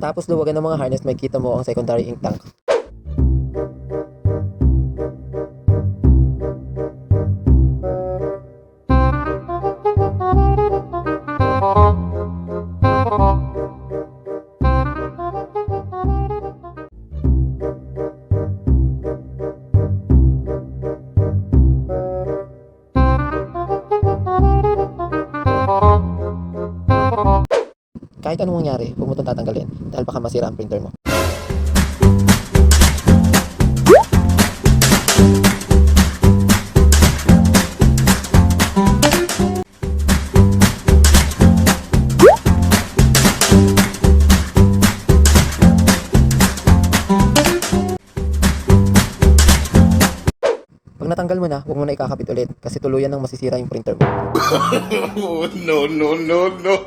Pagkatapos luwagan ng mga harness, may kita mo ang secondary ink tank. Kahit anong mangyari, huwag mo itong tatanggalin dahil baka masira ang printer mo. Pag natanggal mo na, huwag mo na ikakapit ulit kasi tuluyan nang masisira yung printer mo. Oh, no, no, no, no.